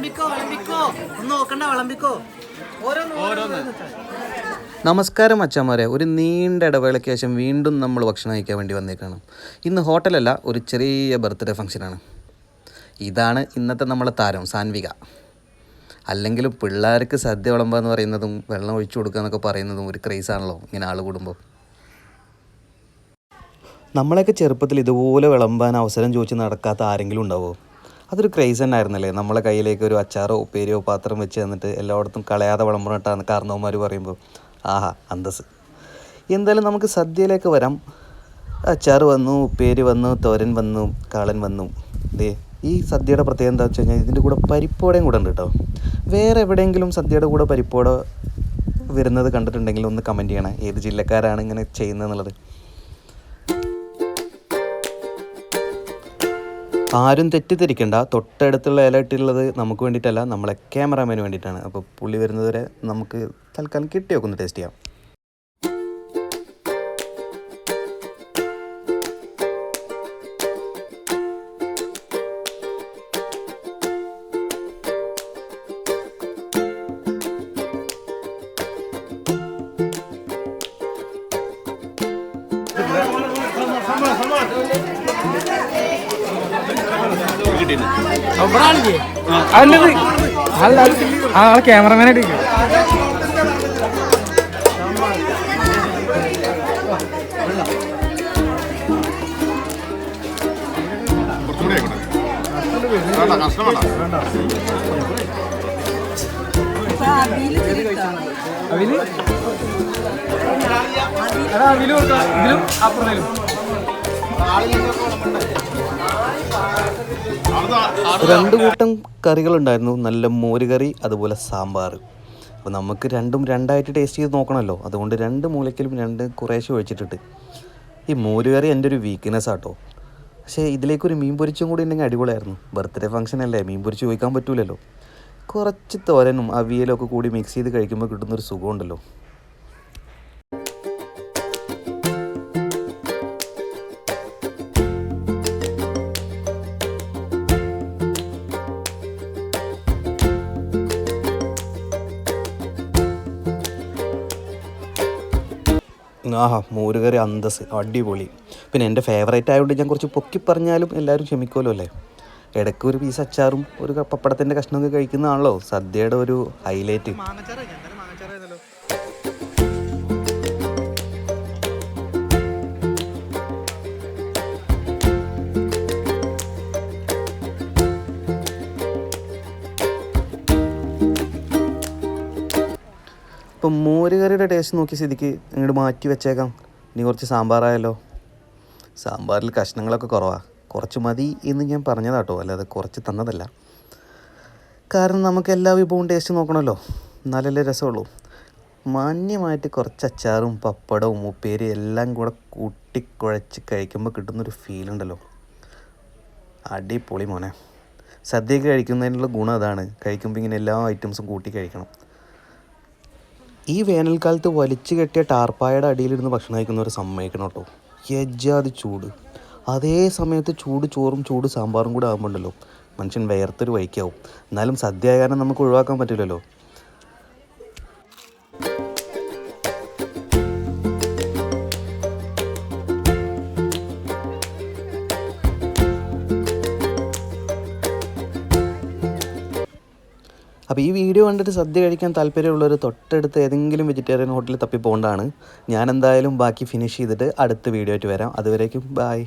വിളമ്പിക്കോ വിളമ്പിക്കോ? ഒന്ന് നോക്കണ്ട വിളമ്പിക്കോ. ഓരോന്ന് ഓരോന്ന് നമസ്കാരം അച്ഛന്മാരെ ഒരു നീണ്ട ഇടവേളയ്ക്ക് ശേഷം വീണ്ടും നമ്മൾ ഭക്ഷണം കഴിക്കാൻ വേണ്ടി വന്നേക്കാണ്. ഇന്ന് ഹോട്ടലല്ല ഒരു ചെറിയ ബർത്ത്ഡേ ഫംഗ്ഷനാണ്. ഇതാണ് ഇന്നത്തെ നമ്മളെ താരം സാൻവിക. അല്ലെങ്കിലും പിള്ളേർക്ക് സദ്യ വിളമ്പുക എന്ന് പറയുന്നതും വെള്ളം ഒഴിച്ചു കൊടുക്കുക എന്നൊക്കെ പറയുന്നതും ഒരു ക്രേസാണല്ലോ ഇങ്ങനെ ആൾ കൂടുമ്പോൾ നമ്മളെയൊക്കെ ചെറുപ്പത്തിൽ ഇതുപോലെ വിളമ്പാൻ അവസരം ചോദിച്ച് നടക്കാത്ത ആരെങ്കിലും ഉണ്ടാവുമോ അതൊരു ക്രേസ് തന്നെ ആയിരുന്നല്ലേ നമ്മളെ കയ്യിലേക്ക് ഒരു അച്ചാറോ ഉപ്പേരിയോ പാത്രം വെച്ച് തന്നിട്ട് എല്ലായിടത്തും കളയാതെ വിളമ്പണിട്ടാണ് കാരണവന്മാർ പറയുമ്പോൾ ആഹാ അന്തസ് എന്തായാലും നമുക്ക് സദ്യയിലേക്ക് വരാം. അച്ചാർ വന്നു ഉപ്പേരി വന്നു തോരൻ വന്നു കാളൻ വന്നു. ദേ ഈ സദ്യയുടെ പ്രത്യേകത എന്താ വെച്ച് കഴിഞ്ഞാൽ ഇതിന്റെ കൂടെ പരിപ്പോടയും കൂടെ ഉണ്ട് കേട്ടോ. വേറെ എവിടെയെങ്കിലും സദ്യയുടെ കൂടെ പരിപ്പോട വരുന്നത് കണ്ടിട്ടുണ്ടെങ്കിൽ ഒന്ന് കമന്റ് ചെയ്യണേ. ഏത് ജില്ലക്കാരാണ് ഇങ്ങനെ ചെയ്യുന്നതെന്നുള്ളത് ആരും തെറ്റിദ്ധരിക്കണ്ട. തൊട്ടടുത്തുള്ള ഇല ഇട്ടിട്ടുള്ളത് നമുക്ക് വേണ്ടിയിട്ടല്ല നമ്മളെ ക്യാമറാമാന് വേണ്ടിയിട്ടാണ്. അപ്പോൾ പുള്ളി വരുന്നതുവരെ നമുക്ക് തൽക്കാലം കിട്ടിയൊക്കെ ഒന്ന് ടേസ്റ്റ് ചെയ്യാം. അല്ലത്. അല്ല ആ ക്യാമറമാനായിട്ട്. അവിൽ? അവിൽ. ഇതിലും അപ്പുറത്തേലും. രണ്ട് കൂട്ടം കറികളുണ്ടായിരുന്നു. നല്ല മോര് കറി അതുപോലെ സാമ്പാർ അപ്പോൾ നമുക്ക് രണ്ടും രണ്ടായിട്ട് ടേസ്റ്റ് ചെയ്ത് നോക്കണമല്ലോ അതുകൊണ്ട് രണ്ട് മൂലയ്ക്കലും രണ്ട് കുറേശ്ശെ ഒഴിച്ചിട്ടിട്ട്. ഈ മോര് കറി എന്റെ ഒരു വീക്ക്നെസ് ആട്ടോ. പക്ഷേ ഇതിലേക്കൊരു മീൻ പൊരിച്ചും കൂടി ഉണ്ടെങ്കിൽ അടിപൊളിയായിരുന്നു. ബർത്ത്ഡേ ഫംഗ്ഷൻ അല്ലേ? മീൻ പൊരിച്ച് ചോദിക്കാൻ പറ്റൂലല്ലോ. കുറച്ച് തോരനും അവിയലും ഒക്കെ കൂടി മിക്സ് ചെയ്ത് കഴിക്കുമ്പോൾ കിട്ടുന്നൊരു സുഖമുണ്ടല്ലോ. ആഹാ മോരുകറി അന്തസ് അടിപൊളി. പിന്നെ എന്റെ ഫേവറേറ്റ് ആയതുകൊണ്ട് ഞാൻ കുറച്ച് പൊക്കി പറഞ്ഞാലും എല്ലാവരും ക്ഷമിക്കുമല്ലോ അല്ലേ? ഇടയ്ക്ക് ഒരു പീസ് അച്ചാറും ഒരു പപ്പടത്തിന്റെ കഷ്ണമൊക്കെ കഴിക്കുന്നതാണല്ലോ സദ്യയുടെ ഒരു ഹൈലൈറ്റ് ഇപ്പം മോര് കറിയുടെ ടേസ്റ്റ് നോക്കിയ സ്ഥിതിക്ക് ഇങ്ങോട്ട് മാറ്റി വെച്ചേക്കാം. ഇനി കുറച്ച് സാമ്പാറായല്ലോ. സാമ്പാറിൽ കഷ്ണങ്ങളൊക്കെ കുറവാണ് കുറച്ച് മതി എന്ന് ഞാൻ പറഞ്ഞതാട്ടോ. അല്ലാതെ കുറച്ച് തന്നതല്ല. കാരണം നമുക്ക് എല്ലാ വിഭവവും ടേസ്റ്റ് നോക്കണമല്ലോ. നല്ലല്ലേ രസമുള്ളൂ. മാന്യമായിട്ട് കുറച്ച് അച്ചാറും പപ്പടവും ഉപ്പേരി എല്ലാം കൂടെ കൂട്ടിക്കുഴച്ച് കഴിക്കുമ്പോൾ കിട്ടുന്നൊരു ഫീൽ ഉണ്ടല്ലോ. അടിപൊളി മോനെ. സദ്യയൊക്കെ കഴിക്കുന്നതിനുള്ള ഗുണം അതാണ്. കഴിക്കുമ്പോൾ ഇങ്ങനെ എല്ലാ ഐറ്റംസും കൂട്ടി കഴിക്കണം. ഈ വേനൽക്കാലത്ത് വലിച്ചു കെട്ടിയ ടാർപ്പായുടെ അടിയിലിരുന്ന് ഭക്ഷണം കഴിക്കുന്നവർ സമ്മതിക്കണം കേട്ടോ. യജാതി ചൂട്. അതേ സമയത്ത് ചൂട് ചോറും ചൂട് സാമ്പാറും കൂടെ ആകുമ്പോണ്ടല്ലോ മനുഷ്യൻ വേർത്തൊരു വൈക്കാവും എന്നാലും സദ്യ കാരണം നമുക്ക് ഒഴിവാക്കാൻ പറ്റില്ലല്ലോ. അപ്പോൾ ഈ വീഡിയോ കണ്ടിട്ട് സദ്യ കഴിക്കാൻ താല്പര്യമുള്ളവർ തൊട്ടടുത്ത് ഏതെങ്കിലും വെജിറ്റേറിയൻ ഹോട്ടലിൽ തപ്പി പോകേണ്ടതാണ്. ഞാൻ എന്തായാലും ബാക്കി ഫിനിഷ് ചെയ്തിട്ട് അടുത്ത വീഡിയോ ആയിട്ട് വരാം. അതുവരേക്കും ബായ്